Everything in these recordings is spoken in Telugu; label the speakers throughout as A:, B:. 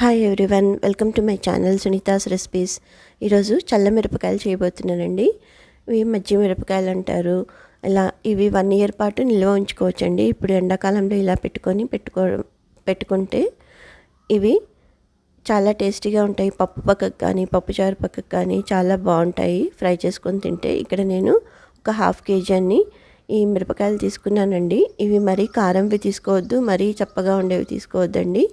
A: Hi everyone welcome to my channel Sunitha's recipes ఈరోజు చల్ల మిరపకాయలు చేయబోతున్నానండి. ఇవి మజ్జి మిరపకాయలు అంటారు. ఇలా ఇవి వన్ ఇయర్ పాటు నిల్వ ఉంచుకోవచ్చండి. ఇప్పుడు ఎండాకాలంలో ఇలా పెట్టుకొని పెట్టుకో పెట్టుకుంటే ఇవి చాలా టేస్టీగా ఉంటాయి. పప్పు పక్కకు కానీ పప్పుచారు పక్కకు కానీ చాలా బాగుంటాయి. ఫ్రై చేసుకొని తింటే ఇక్కడ నేను ఒక హాఫ్ కేజీ అన్ని ఈ మిరపకాయలు తీసుకున్నానండి. ఇవి మరీ కారంవి తీసుకోవద్దు మరీ చప్పగా ఉండేవి తీసుకోవద్దండి.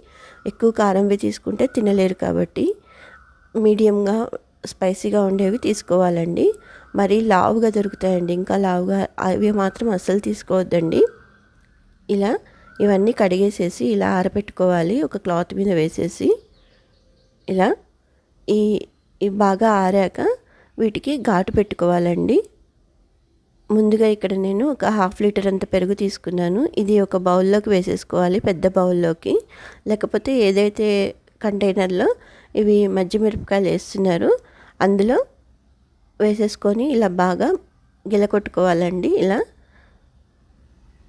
A: ఎక్కువ కారంవి తీసుకుంటే తినలేరు కాబట్టి మీడియంగా స్పైసీగా ఉండేవి తీసుకోవాలండి. మరీ లావుగా దొరుకుతాయండి. ఇంకా లావుగా అవి మాత్రం అస్సలు తీసుకోవద్దండి. ఇలా ఇవన్నీ కడిగేసేసి ఇలా ఆరబెట్టుకోవాలి. ఒక క్లాత్ మీద వేసేసి ఇలా ఈ బాగా ఆరాక వీటికి ఘాటు పెట్టుకోవాలండి. ముందుగా ఇక్కడ నేను ఒక హాఫ్ లీటర్ అంత పెరుగు తీసుకున్నాను. ఇది ఒక బౌల్లోకి వేసేసుకోవాలి పెద్ద బౌల్లోకి. లేకపోతే ఏదైతే కంటైనర్లో ఇవి మజ్జి మిరపకాయలు వేస్తున్నారు అందులో వేసేసుకొని ఇలా బాగా గిలకొట్టుకోవాలండి ఇలా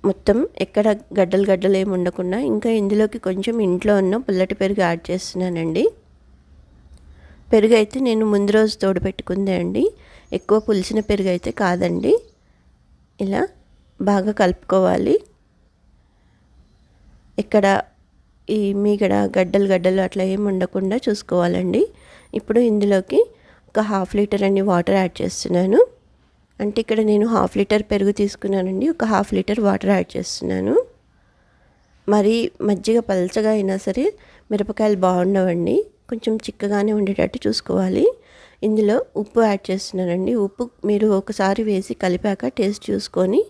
A: మొత్తం ఎక్కడ గడ్డలు గడ్డలు ఏమి ఉండకుండా ఇంకా ఇందులోకి కొంచెం ఇంట్లో ఉన్న పుల్లటి పెరుగు యాడ్ చేస్తున్నానండి. పెరుగు అయితే నేను ముందు రోజు తోడు పెట్టుకుందే అండి. ఎక్కువ పులిసిన పెరుగు అయితే కాదండి. ఇలా బాగా కలుపుకోవాలి. ఇక్కడ ఈ మీగడ గడ్డలు గడ్డలు అట్లా ఏమి ఉండకుండా చూసుకోవాలండి. ఇప్పుడు ఇందులోకి ఒక హాఫ్ లీటర్ అన్ని వాటర్ యాడ్ చేస్తున్నాను. అంటే ఇక్కడ నేను హాఫ్ లీటర్ పెరుగు తీసుకున్నానండి. ఒక హాఫ్ లీటర్ వాటర్ యాడ్ చేస్తున్నాను. మరి మజ్జిగ పలచగా అయినా సరే మిరపకాయలు బాగుండవండి. కొంచెం చిక్కగానే ఉండేటట్టు చూసుకోవాలి. ఇందులో ఉప్పు యాడ్ చేస్తున్నానండి. ఉప్పు మీరు ఒకసారి వేసి కలిపాక టేస్ట్ చూసుకొని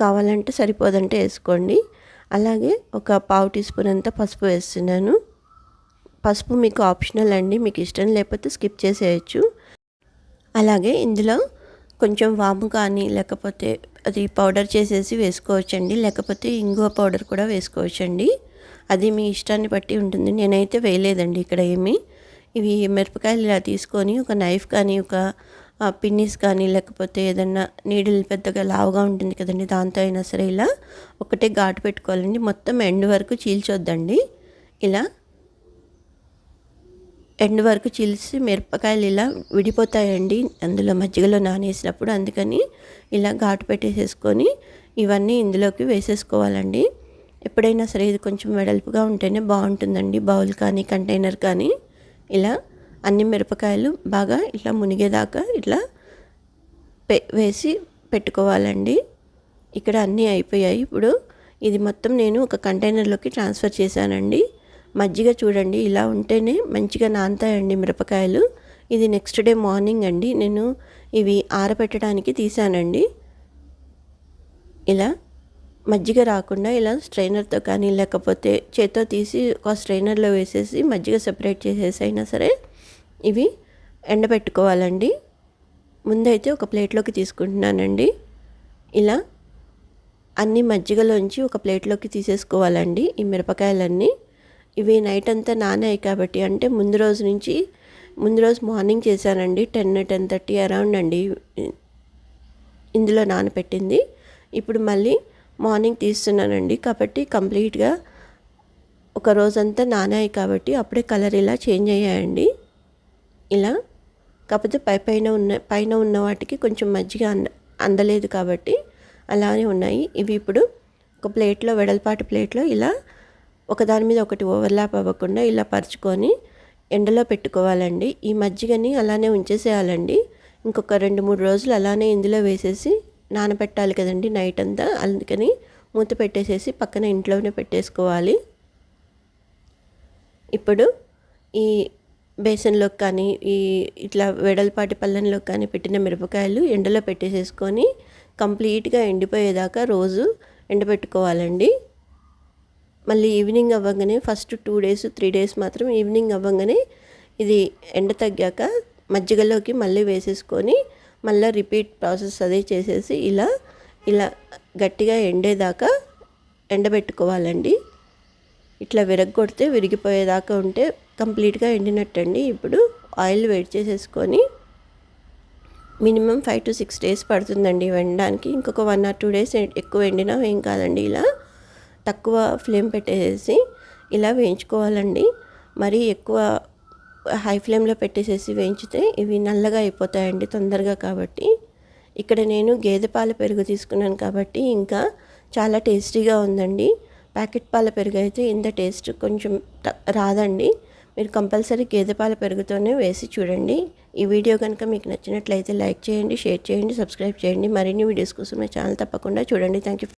A: కావాలంటే సరిపోదంటే వేసుకోండి. అలాగే ఒక పావు టీ స్పూన్ అంతా పసుపు వేస్తున్నాను. పసుపు మీకు ఆప్షనల్ అండి. మీకు ఇష్టం లేకపోతే స్కిప్ చేసేయచ్చు. అలాగే ఇందులో కొంచెం వాము కానీ లేకపోతే అది పౌడర్ చేసేసి వేసుకోవచ్చండి. లేకపోతే ఇంగువ పౌడర్ కూడా వేసుకోవచ్చండి. అది మీ ఇష్టాన్ని బట్టి ఉంటుంది. నేనైతే వేయలేదండి ఇక్కడ ఏమీ. ఇవి మిరపకాయలు ఇలా తీసుకొని ఒక నైఫ్ కానీ ఒక పిన్నిస్ కానీ లేకపోతే ఏదన్నా నీడిల్ పెద్దగా లావుగా ఉంటుంది కదండి దాంతో అయినా సరే ఇలా ఒకటే ఘాటు పెట్టుకోవాలండి. మొత్తం ఎండ్ వరకు చీల్చొద్దండి. ఇలా ఎండ్ వరకు చీల్చి మిరపకాయలు ఇలా విడిపోతాయండి అందులో మజ్జిగలో నానేసినప్పుడు. అందుకని ఇలా ఘాటు పెట్టేసేసుకొని ఇవన్నీ ఇందులోకి వేసేసుకోవాలండి. ఎప్పుడైనా సరే ఇది కొంచెం వెడల్పుగా ఉంటేనే బాగుంటుందండి బౌల్ కానీ కంటైనర్ కానీ. ఇలా అన్ని మిరపకాయలు బాగా ఇట్లా మునిగేదాకా ఇట్లా పె వేసి పెట్టుకోవాలండి. ఇక్కడ అన్నీ అయిపోయాయి. ఇప్పుడు ఇది మొత్తం నేను ఒక కంటైనర్లోకి ట్రాన్స్ఫర్ చేశానండి. మజ్జిగ చూడండి ఇలా ఉంటేనే మంచిగా నానతాయండి మిరపకాయలు. ఇది నెక్స్ట్ డే మార్నింగ్ అండి. నేను ఇవి ఆరబెట్టడానికి తీసానండి ఇలా మజ్జిగ రాకుండా ఇలా స్ట్రైనర్తో కానీ లేకపోతే చేత్తో తీసి ఒక స్ట్రైనర్లో వేసేసి మజ్జిగ సెపరేట్ చేసేసి అయినా సరే ఇవి ఎండబెట్టుకోవాలండి. ముందైతే ఒక ప్లేట్లోకి తీసుకుంటున్నానండి. ఇలా అన్ని మజ్జిగలోంచి ఒక ప్లేట్లోకి తీసేసుకోవాలండి ఈ మిరపకాయలన్నీ. ఇవి నైట్ అంతా నానాయి కాబట్టి అంటే ముందు రోజు నుంచి ముందు రోజు మార్నింగ్ చేశానండి. టెన్ టెన్ థర్టీ అరౌండ్ అండి. ఇందులో నానపెట్టింది. ఇప్పుడు మళ్ళీ మార్నింగ్ తీస్తున్నానండి. కాబట్టి కంప్లీట్గా ఒక రోజంతా నానాయి కాబట్టి అప్పుడే కలర్ ఇలా చేంజ్ అయ్యాయండి. ఇలా కాకపోతే పై పైన ఉన్న పైన ఉన్న వాటికి కొంచెం మజ్జిగ అంద అందలేదు కాబట్టి అలానే ఉన్నాయి. ఇవి ఇప్పుడు ఒక ప్లేట్లో వెడల్పాటి ప్లేట్లో ఇలా ఒకదాని మీద ఒకటి ఓవర్లాప్ అవ్వకుండా ఇలా పరుచుకొని ఎండలో పెట్టుకోవాలండి. ఈ మజ్జిగని అలానే ఉంచేసేయాలండి. ఇంకొక రెండు మూడు రోజులు అలానే ఇందులో వేసేసి నానబెట్టాలి కదండి నైట్ అంతా. అందుకని మూత పెట్టేసేసి పక్కన ఇంట్లోనే పెట్టేసుకోవాలి. ఇప్పుడు ఈ బేసన్లోకి కానీ ఈ ఇట్లా వెడల్పాటి పళ్ళెంలోకి కానీ పెట్టిన మిరపకాయలు ఎండలో పెట్టేసేసుకొని కంప్లీట్గా ఎండిపోయేదాకా రోజు ఎండబెట్టుకోవాలండి. మళ్ళీ ఈవినింగ్ అవ్వగానే first two days three days మాత్రం ఈవినింగ్ అవ్వగానే ఇది ఎండ తగ్గాక మజ్జిగలోకి మళ్ళీ వేసేసుకొని మళ్ళీ రిపీట్ ప్రాసెస్ అదే చేసేసి ఇలా ఇలా గట్టిగా ఎండేదాకా ఎండబెట్టుకోవాలండి. ఇట్లా విరగొడితే విరిగిపోయేదాకా ఉంటే కంప్లీట్గా ఎండినట్టండి. ఇప్పుడు ఆయిల్ వేడి చేసేసుకొని minimum five to six days పడుతుందండి వెండడానికి ఇంకొక వన్ ఆర్ టూ డేస్ ఎక్కువ ఎండినా ఏం కాదండి ఇలా. తక్కువ ఫ్లేమ్ పెట్టేసి ఇలా వేయించుకోవాలండి. మరీ ఎక్కువ హై ఫ్లేమ్లో పెట్టేసేసి వేయించితే ఇవి నల్లగా అయిపోతాయండి తొందరగా కాబట్టి. ఇక్కడ నేను గేదె పాల పెరుగు తీసుకున్నాను కాబట్టి ఇంకా చాలా టేస్టీగా ఉందండి. ప్యాకెట్ పాల పెరుగు అయితే ఇంత టేస్ట్ కొంచెం రాదండి. మీరు కంపల్సరీ గేదె పాల పెరుగుతోనే వేసి చూడండి. ఈ వీడియో కనుక మీకు నచ్చినట్లయితే లైక్ చేయండి షేర్ చేయండి సబ్స్క్రైబ్ చేయండి. మరిన్ని వీడియోస్ కోసం మా ఛానల్ తప్పకుండా చూడండి. Thank you